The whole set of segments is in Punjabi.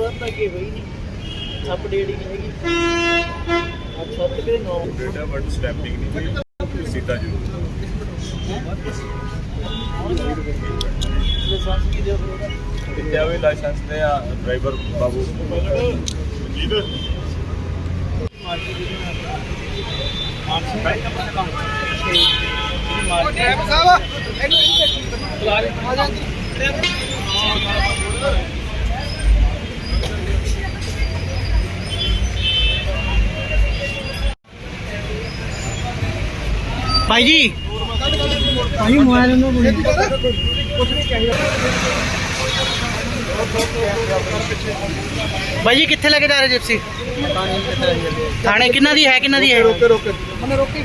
ਬਾਅਦ ਤਾਂ ਕੀ ਹੋਈ ਨਹੀਂ ਨਹੀਂ ਹੈਗੀ। ਆ ਛੱਤ ਕਿਹੜੇ ਨੌ? ਬੇਟਾ ਬਟ ਸਟੈਂਪਿੰਗ ਨਹੀਂ ਹੋਈ ਸਿੱਧਾ ਜ਼ਰੂਰ ਲਾਇਸੈਂਸ ਕੀ ਫਿਰ ਉਹਦਾ? ਕਿੱਥੇ ਆਵੇ ਲਾਇਸੈਂਸ ਤੇ ਆ ਡਰਾਈਵਰ ਬਾਬੂ। ਮਨਜੀਤ ਮਾਰਕੀ ਦੀ ਮਾਰਕੀ ਦਾ ਕੰਮ ਮਾਰਕੀ ਸਾਹਿਬ ਆ ਜਾਂਦੀ ਭਾਈ ਜੀ। ਭਾਈ ਮੋਬਾਈਲ ਨੂੰ ਬੋਲੀ ਭਾਈ ਜੀ ਕਿੱਥੇ ਲੈ ਕੇ ਜਾ ਰਹੇ ਜਿਪਸੀ? ਥਾਣੇ ਕਿੰਨਾ ਦੀ ਹੈ ਕਿੰਨਾ ਦੀ ਹੈ? ਰੋਕੇ ਰੋਕੇ ਮਨੇ ਰੋਕੀ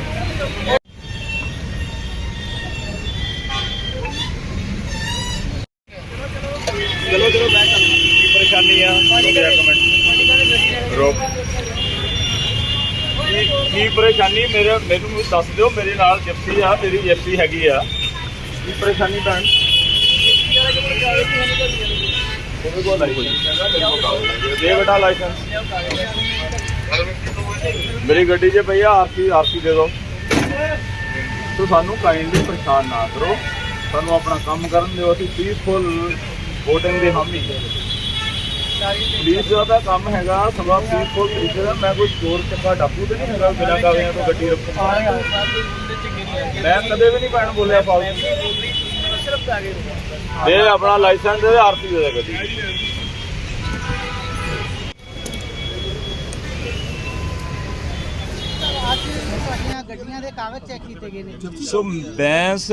ਚਲੋ ਚਲੋ ਕੀ ਪਰੇਸ਼ਾਨੀ ਆ। ਰੋਕ। ਕੀ ਪਰੇਸ਼ਾਨੀ? ਮੇਰੇ, ਮੈਨੂੰ ਦੱਸ ਦਿਓ, ਮੇਰੇ ਨਾਲ ਜਿਪਸੀ ਆ, ਮੇਰੀ ਜਿਪਸੀ ਹੈਗੀ ਆ। ਕੀ ਪਰੇਸ਼ਾਨੀ ਭੈਣ? ਉਹਦੇ ਕੋਲ ਲਾਇਸੈਂਸ ਦੇ ਬੇਟਾ ਲਾਇਸੈਂਸ ਮੇਰੀ ਗੱਡੀ 'ਚ ਭਈਆ ਆਰਸੀ ਆਰਸੀ ਦੇ ਦਿਓ। ਤੋ ਸਾਨੂੰ ਕਾਈਂਡਲੀ ਪਰੇਸ਼ਾਨ ਨਾ ਕਰੋ। ਸਾਨੂੰ ਆਪਣਾ ਕੰਮ ਕਰਨ ਦਿਓ, ਅਸੀਂ ਪੀਸਫੁਲ ਵੋਟਿੰਗ ਦੇ ਹਾਮੀ। ਪੁਲਿਸ ਦਾ ਤਾਂ ਕੰਮ ਹੈਗਾ ਸਭਾ ਪੀਸਫੁਲ ਤਰੀਕੇ ਦਾ ਮੈਂ ਕੋਈ ਚੋਰ ਚੱਕਾ ਡਾਕੂ ਤੇ ਨਹੀਂ ਹੈਗਾ ਬਿਨਾਂ ਕਾਗਜ਼ਾਂ ਤੋਂ ਗੱਡੀ ਰੱਖੋ ਮੈਂ ਕਦੇ ਵੀ ਨਹੀਂ ਭੈਣ ਬੋਲਿਆ ਕਾਗਜ਼ ਦੇ ਆਪਣਾ ਲਾਇਸੈਂਸ ਤੇ ਆਰਸੀ ਦੇ ਦੇ ਗੱਡੀ। ਗੱਡੀਆਂ ਦੇ ਕਾਗਜ਼ ਚੈੱਕ ਕੀਤੇ ਗਏ ਨੇ। ਸੋ ਬੈਂਸ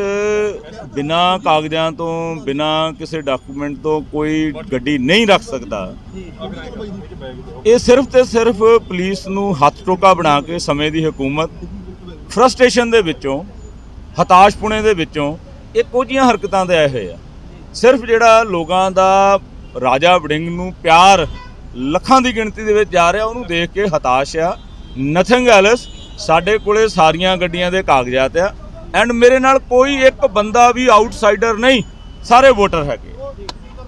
ਬਿਨਾ ਕਾਗਜ਼ਾਂ ਤੋਂ, ਬਿਨਾ ਕਿਸੇ ਡਾਕੂਮੈਂਟ ਤੋਂ ਕੋਈ ਗੱਡੀ ਨਹੀਂ ਰੱਖ ਸਕਦਾ। ਇਹ ਸਿਰਫ ਤੇ ਸਿਰਫ ਪੁਲਿਸ ਨੂੰ ਹੱਥ ਟੋਕਾ ਬਣਾ ਕੇ ਸਮੇਂ ਦੀ ਹਕੂਮਤ ਫਰਸਟ੍ਰੇਸ਼ਨ ਦੇ ਵਿੱਚੋਂ ਹਤਾਸ਼ਪੁਣੇ ਦੇ ਵਿੱਚੋਂ ਇਹ ਕੋਝੀਆਂ ਹਰਕਤਾਂ ਦੇ ਆਏ ਹੋਏ ਆ। ਸਿਰਫ ਜਿਹੜਾ ਲੋਕਾਂ ਦਾ ਰਾਜਾ ਵੜਿੰਗ ਨੂੰ ਪਿਆਰ, ਲੱਖਾਂ ਦੀ ਗਿਣਤੀ ਦੇ ਵਿੱਚ ਜਾ ਰਿਹਾ, ਉਹਨੂੰ ਦੇਖ ਕੇ ਹਤਾਸ਼ ਆ। ਨਥਿੰਗ ਐਲਸ ਸਾਡੇ ਕੋਲੇ ਸਾਰੀਆਂ ਗੱਡੀਆਂ ਦੇ ਕਾਗਜ਼ਾਤ ਆ। ਐਂਡ ਮੇਰੇ ਨਾਲ ਕੋਈ ਇੱਕ ਬੰਦਾ ਵੀ ਆਊਟਸਾਈਡਰ ਨਹੀਂ ਸਾਰੇ ਵੋਟਰ ਹੈਗੇ।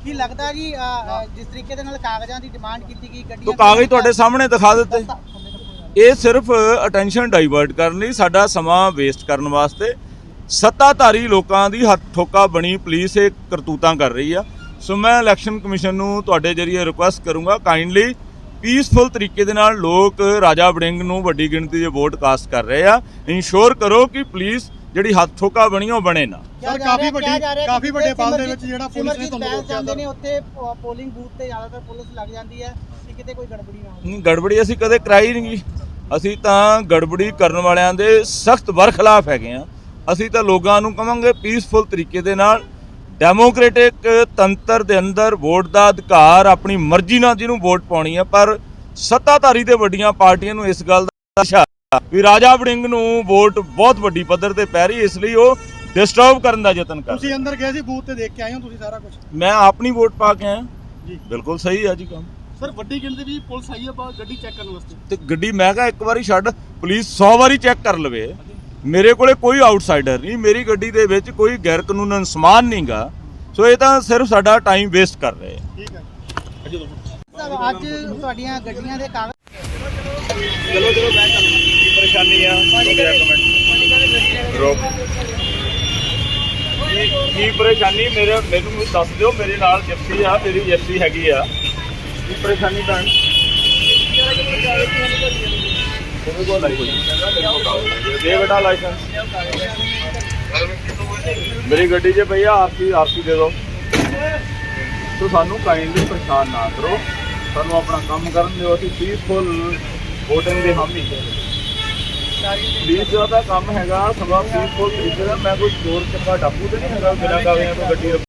ਕੀ ਲੱਗਦਾ ਜੀ ਜਿਸ ਤਰੀਕੇ ਦੇ ਨਾਲ ਕਾਗਜ਼ਾਂ ਦੀ ਡਿਮਾਂਡ ਕੀਤੀ ਗਈ ਗੱਡੀਆਂ ਤੋ ਕਾਗਜ਼ ਤੁਹਾਡੇ ਸਾਹਮਣੇ ਦਿਖਾ ਦਿੱਤੇ। ਇਹ ਸਿਰਫ ਅਟੈਂਸ਼ਨ ਡਾਈਵਰਟ ਕਰਨ ਲਈ ਸਾਡਾ ਸਮਾਂ ਵੇਸਟ ਕਰਨ ਵਾਸਤੇ ਸੱਤਾਧਾਰੀ ਲੋਕਾਂ ਦੀ ਹੱਥ ਠੋਕਾ ਬਣੀ ਪੁਲਿਸ ਇਹ ਕਰਤੂਤਾਂ ਕਰ ਰਹੀ ਆ। ਸੋ ਮੈਂ ਇਲੈਕਸ਼ਨ ਕਮਿਸ਼ਨ ਨੂੰ ਤੁਹਾਡੇ ਜਰੀਏ ਰਿਕੁਐਸਟ ਕਰੂੰਗਾ ਕਾਈਂਡਲੀ ਪੀਸਫੁਲ ਤਰੀਕੇ ਦੇ ਨਾਲ ਲੋਕ ਰਾਜਾ ਵੜਿੰਗ ਨੂੰ ਵੱਡੀ ਗਿਣਤੀ 'ਚ ਵੋਟ ਕਾਸਟ ਕਰ ਰਹੇ ਆ। ਇਨਸ਼ੋਰ ਕਰੋ ਕਿ ਪੁਲਿਸ ਜਿਹੜੀ ਹੱਥ ਠੋਕਾ ਬਣੀ ਉਹ ਬਣੇ ਨਾ। ਸਰ, ਕਾਫੀ ਵੱਡੀ- ਕਾਫੀ ਵੱਡੇ ਪਲ ਦੇ ਵਿੱਚ ਜਿਹੜਾ ਪੁਲਿਸ ਨੇ ਤੁਹਾਨੂੰ ਰੋਕਿਆ ਜਾਂਦੇ। ਨੇ ਉੱਥੇ ਪੋਲਿੰਗ ਬੂਥ ਤੇ ਜ਼ਿਆਦਾਤਰ ਪੁਲਿਸ ਲੱਗ ਜਾਂਦੀ ਹੈ ਕਿ ਕਿਤੇ ਕੋਈ ਗੜਬੜੀ ਨਾ ਹੋਵੇ। ਨਹੀਂ ਗੜਬੜੀ ਅਸੀਂ ਕਦੇ ਕਰਾਈ ਨਹੀਂ ਅਸੀਂ ਤਾਂ ਗੜਬੜੀ ਕਰਨ ਵਾਲਿਆਂ ਦੇ ਸਖਤ ਵਰਖਲਾਫ ਹੈਗੇ ਆ। ਅਸੀਂ ਤਾਂ ਲੋਕਾਂ ਨੂੰ ਕਵਾਂਗੇ ਪੀਸਫੁਲ ਤਰੀਕੇ ਦੇ ਨਾਲ ਡੈਮੋਕ੍ਰੈਟਿਕ ਤੰਤਰ ਦੇ ਅੰਦਰ ਵੋਟ ਦਾ ਅਧਿਕਾਰ ਆਪਣੀ ਮਰਜ਼ੀ ਨਾਲ ਜਿਹਨੂੰ ਵੋਟ ਪਾਉਣੀ ਹੈ ਪਰ ਸੱਤਾਧਾਰੀ ਤੇ ਵੱਡੀਆਂ ਪਾਰਟੀਆਂ ਨੂੰ ਇਸ ਗੱਲ ਦਾ ਨਸ਼ਾ ਵੀ ਰਾਜਾ ਵੜਿੰਗ ਨੂੰ ਵੋਟ ਬਹੁਤ ਵੱਡੀ ਪੱਧਰ ਤੇ ਪੈ ਰਹੀ ਇਸ ਲਈ ਉਹ ਡਿਸਟਰਬ ਕਰਨ ਦਾ ਯਤਨ ਕਰ। ਤੁਸੀਂ ਅੰਦਰ ਗਏ ਸੀ ਬੂਥ ਤੇ ਦੇਖ ਕੇ ਆਏ ਹੋ ਤੁਸੀਂ ਸਾਰਾ ਕੁਝ ਮੈਂ ਆਪਣੀ ਵੋਟ ਪਾ ਕੇ ਆਇਆ। ਜੀ। ਬਿਲਕੁਲ ਸਹੀ ਹੈ ਜੀ ਕੰਮ। ਸਰ ਵੱਡੀ ਗਿਣਤੀ ਵੀ ਪੁਲਿਸ ਆਈ ਹੈ ਬਾ ਗੱਡੀ ਚੈੱਕ ਕਰਨ ਵਾਸਤੇ। ਤੇ ਗੱਡੀ ਮੈਂ ਕਿਹਾ ਇੱਕ ਵਾਰੀ ਛੱਡ ਪੁਲਿਸ 100 ਵਾਰੀ ਚੈੱਕ ਕਰ ਲਵੇ। ਮੇਰੇ ਕੋਲੇ ਕੋਈ ਆਊਟਸਾਈਡਰ ਨਹੀਂ ਮੇਰੀ ਗੱਡੀ ਦੇ ਵਿੱਚ ਕੋਈ ਗੈਰ ਕਾਨੂੰਨ ਸਮਾਨ ਨਹੀਂਗਾ ਸੋ ਇਹ ਤਾਂ ਸਿਰਫ ਸਾਡਾ ਟਾਈਮ ਵੇਸਟ ਕਰ ਰਹੇ ਆ। ਠੀਕ ਹੈ। ਸਰ ਅੱਜ ਤੁਹਾਡੀਆਂ ਗੱਡੀਆਂ ਦੇ ਕਾਗਜ਼ ਚਲੋ ਚਲੋ ਬੈਕ ਕਰ ਕੀ ਪਰੇਸ਼ਾਨੀ ਆ? ਮੇਰਾ ਕਮੈਂਟ ਰੋਕ ਕੀ ਕੀ ਪਰੇਸ਼ਾਨੀ? ਮੇਰੇ ਮੈਨੂੰ ਦੱਸ ਦਿਓ ਮੇਰੇ ਨਾਲ ਜਿਪਸੀ ਆ ਮੇਰੀ ਜਿਪਸੀ ਹੈਗੀ ਆ। ਕੀ ਪਰੇਸ਼ਾਨੀ ਭੈਣ? ਉਹਦੇ ਕੋਲ ਲਾਇਸੈਂਸ ਦੇ ਬੇਟਾ ਲਾਇਸੈਂਸ ਮੇਰੀ ਗੱਡੀ 'ਚ ਭਈਆ ਆਰਸੀ ਆਰਸੀ ਦੇ ਦਿਓ। ਤੋ ਸਾਨੂੰ ਕਾਈਂਡਲੀ ਪਰੇਸ਼ਾਨ ਨਾ ਕਰੋ। ਸਾਨੂੰ ਆਪਣਾ ਕੰਮ ਕਰਨ ਦਿਓ, ਅਸੀਂ ਪੀਸਫੁਲ VOTING ਦੇ ਹਾਮੀ। ਪੁਲਿਸ ਦਾ ਕੰਮ ਹੈਗਾ, ਸਭਾ ਪੀਸਫੁਲ ਤਰੀਕੇ ਦਾ ਮੈਂ ਕੋਈ ਚੋਰ ਚੱਕਾ ਡਾਕੂ ਤੇ ਨਹੀਂ ਹੈਗਾ, ਬਿਨਾਂ ਕਾਗਜ਼ਾਂ ਤੋਂ ਗੱਡੀ